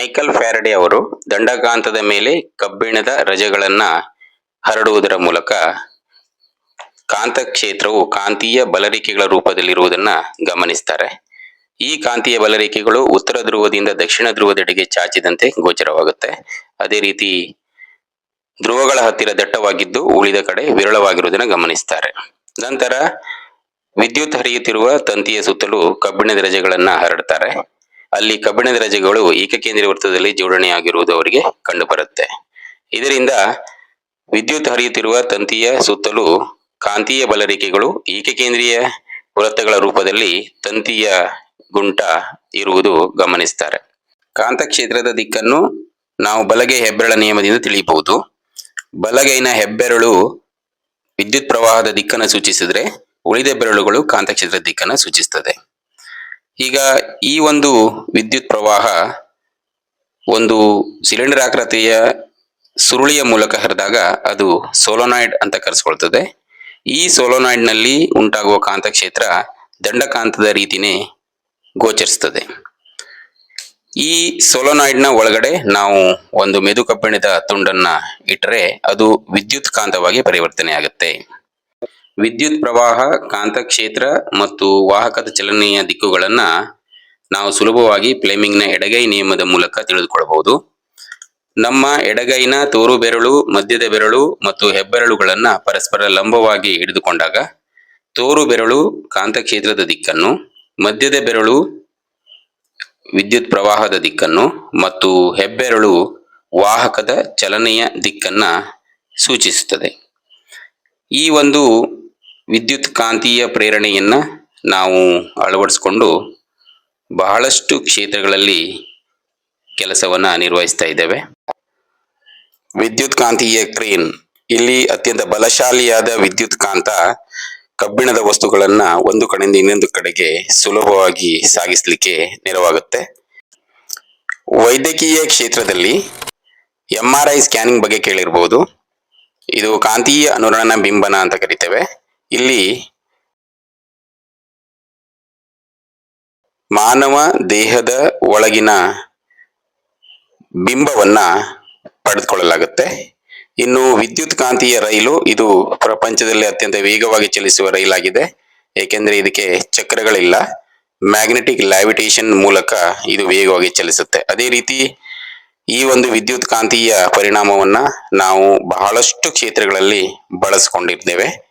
Michael Faraday ಅವರು ದಂಡಕಾಂತದ ಮೇಲೆ ಕಬ್ಬಿಣದ ರಜೆಗಳನ್ನ ಹರಡುವುದರ ಮೂಲಕ ಕಾಂತಕ್ಷೇತ್ರವು ಕಾಂತೀಯ ಬಲರೇಖೆಗಳ ರೂಪದಲ್ಲಿರುವುದನ್ನ ಗಮನಿಸ್ತಾರೆ. ಈ ಕಾಂತೀಯ ಬಲರೇಖೆಗಳು ಉತ್ತರ ಧ್ರುವದಿಂದ ದಕ್ಷಿಣ ಧ್ರುವದೆಡೆಗೆ ಚಾಚಿದಂತೆ ಗೋಚರವಾಗುತ್ತೆ. ಅದೇ ರೀತಿ ಧ್ರುವಗಳ ಹತ್ತಿರ ದಟ್ಟವಾಗಿದ್ದು ಉಳಿದ ಕಡೆ ವಿರಳವಾಗಿರುವುದನ್ನು ಗಮನಿಸ್ತಾರೆ. ನಂತರ ವಿದ್ಯುತ್ ಹರಿಯುತ್ತಿರುವ ತಂತಿಯ ಸುತ್ತಲೂ ಕಬ್ಬಿಣದ ರಜೆಗಳನ್ನು ಹರಡ್ತಾರೆ. ಅಲ್ಲಿ ಕಬ್ಬಿಣದ ರಜೆಗಳು ಏಕಕೇಂದ್ರೀಯ ವೃತ್ತದಲ್ಲಿ ಜೋಡಣೆಯಾಗಿರುವುದು ಅವರಿಗೆ ಕಂಡುಬರುತ್ತೆ. ಇದರಿಂದ ವಿದ್ಯುತ್ ಹರಿಯುತ್ತಿರುವ ತಂತಿಯ ಸುತ್ತಲೂ ಕಾಂತೀಯ ಬಲರೇಖೆಗಳು ಏಕಕೇಂದ್ರೀಯ ವೃತ್ತಗಳ ರೂಪದಲ್ಲಿ ತಂತಿಯ ಗುಂಟ ಇರುವುದು ಗಮನಿಸ್ತಾರೆ. ಕಾಂತಕ್ಷೇತ್ರದ ದಿಕ್ಕನ್ನು ನಾವು ಬಲಗೆ ಹೆಬ್ಬೆರಳ ನಿಯಮದಿಂದ ತಿಳಿಯಬಹುದು. ಬಲಗೈನ ಹೆಬ್ಬೆರಳು ವಿದ್ಯುತ್ ಪ್ರವಾಹದ ದಿಕ್ಕನ್ನು ಸೂಚಿಸಿದರೆ ಉಳಿದ ಬೆರಳುಗಳು ಕಾಂತಕ್ಷೇತ್ರದ ದಿಕ್ಕನ್ನು ಸೂಚಿಸ್ತದೆ. ಈಗ ಈ ಒಂದು ವಿದ್ಯುತ್ ಪ್ರವಾಹ ಒಂದು ಸಿಲಿಂಡರ್ ಆಕೃತಿಯ ಸುರುಳಿಯ ಮೂಲಕ ಹರಿದಾಗ ಅದು ಸೋಲೋನಾಯ್ಡ್ ಅಂತ ಕರೆಸ್ಕೊಳ್ತದೆ. ಈ ಸೋಲೋನಾಯ್ಡ್ನಲ್ಲಿ ಉಂಟಾಗುವ ಕಾಂತಕ್ಷೇತ್ರ ದಂಡಕಾಂತದ ರೀತಿನೇ ಗೋಚರಿಸ್ತದೆ. ಈ ಸೋಲೋನಾಯ್ಡ್ನ ಒಳಗಡೆ ನಾವು ಒಂದು ಮೆದು ಕಬ್ಬಿಣದ ತುಂಡನ್ನ ಇಟ್ಟರೆ ಅದು ವಿದ್ಯುತ್ ಕಾಂತವಾಗಿ ಪರಿವರ್ತನೆ ಆಗುತ್ತೆ ವಿದ್ಯುತ್ ಪ್ರವಾಹ, ಕಾಂತಕ್ಷೇತ್ರ ಮತ್ತು ವಾಹಕದ ಚಲನೆಯ ದಿಕ್ಕುಗಳನ್ನು ನಾವು ಸುಲಭವಾಗಿ ಫ್ಲೇಮಿಂಗ್ನ ಎಡಗೈ ನಿಯಮದ ಮೂಲಕ ತಿಳಿದುಕೊಳ್ಳಬಹುದು ನಮ್ಮ ಎಡಗೈನ ತೋರು ಬೆರಳು, ಮಧ್ಯದ ಬೆರಳು ಮತ್ತು ಹೆಬ್ಬೆರಳುಗಳನ್ನು ಪರಸ್ಪರ ಲಂಬವಾಗಿ ಹಿಡಿದುಕೊಂಡಾಗ ತೋರು ಬೆರಳು ಕಾಂತಕ್ಷೇತ್ರದ ದಿಕ್ಕನ್ನು, ಮಧ್ಯದ ಬೆರಳು ವಿದ್ಯುತ್ ಪ್ರವಾಹದ ದಿಕ್ಕನ್ನು ಮತ್ತು ಹೆಬ್ಬೆರಳು ವಾಹಕದ ಚಲನೆಯ ದಿಕ್ಕನ್ನು ಸೂಚಿಸುತ್ತದೆ. ಈ ಒಂದು ವಿದ್ಯುತ್ ಕಾಂತೀಯ ಪ್ರೇರಣೆಯನ್ನು ನಾವು ಅಳವಡಿಸಿಕೊಂಡು ಬಹಳಷ್ಟು ಕ್ಷೇತ್ರಗಳಲ್ಲಿ ಕೆಲಸವನ್ನು ನಿರ್ವಹಿಸ್ತಾ ಇದ್ದೇವೆ. ವಿದ್ಯುತ್ ಕಾಂತೀಯ ಕ್ರೇನ್ ಇಲ್ಲಿ ಅತ್ಯಂತ ಬಲಶಾಲಿಯಾದ ವಿದ್ಯುತ್ ಕಾಂತ ಕಬ್ಬಿಣದ ವಸ್ತುಗಳನ್ನು ಒಂದು ಕಡೆಯಿಂದ ಇನ್ನೊಂದು ಕಡೆಗೆ ಸುಲಭವಾಗಿ ಸಾಗಿಸಲಿಕ್ಕೆ ನೆರವಾಗುತ್ತೆ. ವೈದ್ಯಕೀಯ ಕ್ಷೇತ್ರದಲ್ಲಿ ಎಂ ಆರ್ ಐ ಸ್ಕ್ಯಾನಿಂಗ್ ಬಗ್ಗೆ ಕೇಳಿರ್ಬೋದು. ಇದು ಕಾಂತೀಯ ಅನುರಣನ ಬಿಂಬನ ಅಂತ ಕರಿತೇವೆ. ಇಲ್ಲಿ ಮಾನವ ದೇಹದ ಒಳಗಿನ ಬಿಂಬವನ್ನ ಪಡೆದುಕೊಳ್ಳಲಾಗುತ್ತೆ. ಇನ್ನು ವಿದ್ಯುತ್ ಕಾಂತೀಯ ರೈಲು ಇದು ಪ್ರಪಂಚದಲ್ಲಿ ಅತ್ಯಂತ ವೇಗವಾಗಿ ಚಲಿಸುವ ರೈಲಾಗಿದೆ. ಏಕೆಂದರೆ ಇದಕ್ಕೆ ಚಕ್ರಗಳಿಲ್ಲ. ಮ್ಯಾಗ್ನೆಟಿಕ್ ಲ್ಯಾವಿಟೇಷನ್ ಮೂಲಕ ಇದು ವೇಗವಾಗಿ ಚಲಿಸುತ್ತೆ. ಅದೇ ರೀತಿ ಈ ಒಂದು ವಿದ್ಯುತ್ ಕಾಂತೀಯ ಪರಿಣಾಮವನ್ನ ನಾವು ಬಹಳಷ್ಟು ಕ್ಷೇತ್ರಗಳಲ್ಲಿ ಬಳಸಿಕೊಂಡಿದ್ದೇವೆ.